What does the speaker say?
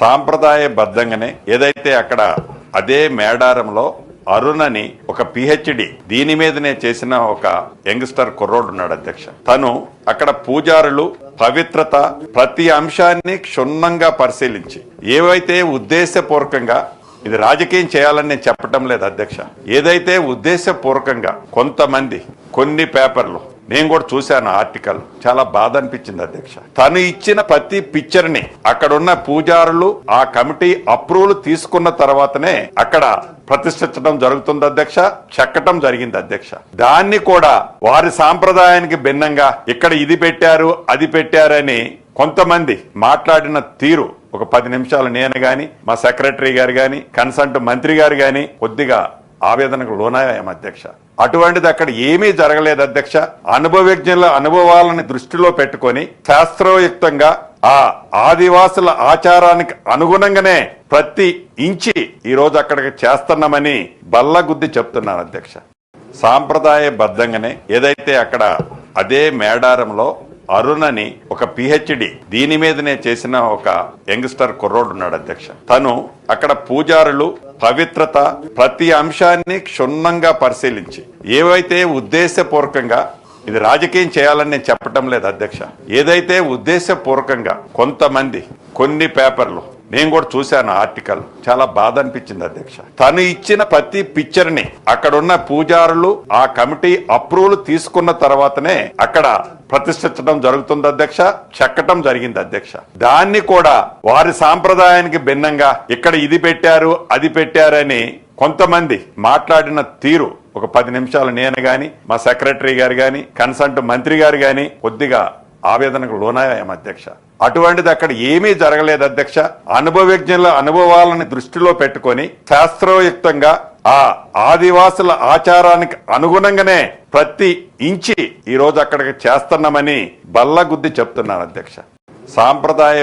సాంప్రదాయబద్ధంగానే ఏదైతే అక్కడ అదే మేడారంలో అరుణని ఒక పిహెచ్డి దీని మీదనే చేసిన ఒక యంగ్స్టర్ కుర్రోడు ఉన్నాడు అధ్యక్ష. తను అక్కడ పూజారులు పవిత్రత ప్రతి అంశాన్ని క్షుణ్ణంగా పరిశీలించి ఏవైతే ఉద్దేశపూర్వకంగా ఇది రాజకీయం చేయాలని నేను చెప్పటం లేదు అధ్యక్ష. ఏదైతే ఉద్దేశపూర్వకంగా కొంతమంది కొన్ని పేపర్లు నేను కూడా చూశాను ఆర్టికల్. చాలా బాధ అనిపించింది అధ్యక్ష. తను ఇచ్చిన ప్రతి పిక్చర్ని అక్కడ ఉన్న పూజారులు ఆ కమిటీ అప్రూవల్ తీసుకున్న తర్వాతనే అక్కడ ప్రతిష్ఠించడం జరుగుతుంది అధ్యక్ష చెక్కటం జరిగింది అధ్యక్ష. దాన్ని కూడా వారి సాంప్రదాయానికి భిన్నంగా ఇక్కడ ఇది పెట్టారు అది పెట్టారని కొంతమంది మాట్లాడిన తీరు ఒక పది నిమిషాలు నేను గాని మా సెక్రటరీ గారు గాని కన్సల్ట్ మంత్రి గారు గాని కొద్దిగా ఆవేదనకు లోనాయాం అధ్యక్ష. అటువంటిది అక్కడ ఏమీ జరగలేదు అధ్యక్ష. అనుభవజ్ఞుల అనుభవాలను దృష్టిలో పెట్టుకొని శాస్త్రయుక్తంగా ఆ ఆదివాసుల ఆచారానికి అనుగుణంగానే ప్రతి ఇంచి ఈ రోజు అక్కడికి చేస్తున్నామని బల్లగుద్ది చెప్తున్నాను అధ్యక్ష. సాంప్రదాయబద్ధంగానే ఏదైతే అక్కడ అదే మేడారంలో అరుణ్ అని ఒక పిహెచ్డి దీని మీదనే చేసిన ఒక యంగ్స్టర్ కుర్రోడు ఉన్నాడు అధ్యక్ష. తను అక్కడ పూజారులు పవిత్రత ప్రతి అంశాన్ని క్షుణ్ణంగా పరిశీలించి ఏవైతే ఉద్దేశపూర్వకంగా ఇది రాజకీయం చేయాలని నేను చెప్పటం లేదు అధ్యక్ష. ఏదైతే ఉద్దేశపూర్వకంగా కొంతమంది కొన్ని పేపర్లు నేను కూడా చూశాను ఆర్టికల్. చాలా బాధ అనిపించింది అధ్యక్ష. తను ఇచ్చిన ప్రతి పిక్చర్ని పూజారులు ఆ కమిటీ అప్రూవల్ తీసుకున్న తర్వాతనే అక్కడ ప్రతిష్ఠించడం జరుగుతుంది అధ్యక్ష చెక్కటం జరిగింది అధ్యక్ష. దాన్ని కూడా వారి సాంప్రదాయానికి భిన్నంగా ఇక్కడ ఇది పెట్టారు అది పెట్టారని కొంతమంది మాట్లాడిన తీరు ఒక పది నిమిషాలు నేను గాని మా సెక్రటరీ గారు గాని కన్సల్ట్ మంత్రి గారు గాని కొద్దిగా ఆవేదనకు లోనాయాం అధ్యక్ష. అటువంటిది అక్కడ ఏమీ జరగలేదు అధ్యక్ష. అనుభవజ్ఞుల అనుభవాలను దృష్టిలో పెట్టుకొని శాస్త్రయుక్తంగా ఆ ఆదివాసుల ఆచారానికి అనుగుణంగానే ప్రతి ఇంచి ఈ రోజు అక్కడికి చేస్తున్నామని బల్లగుద్ది చెప్తున్నాను అధ్యక్ష. సాంప్రదాయ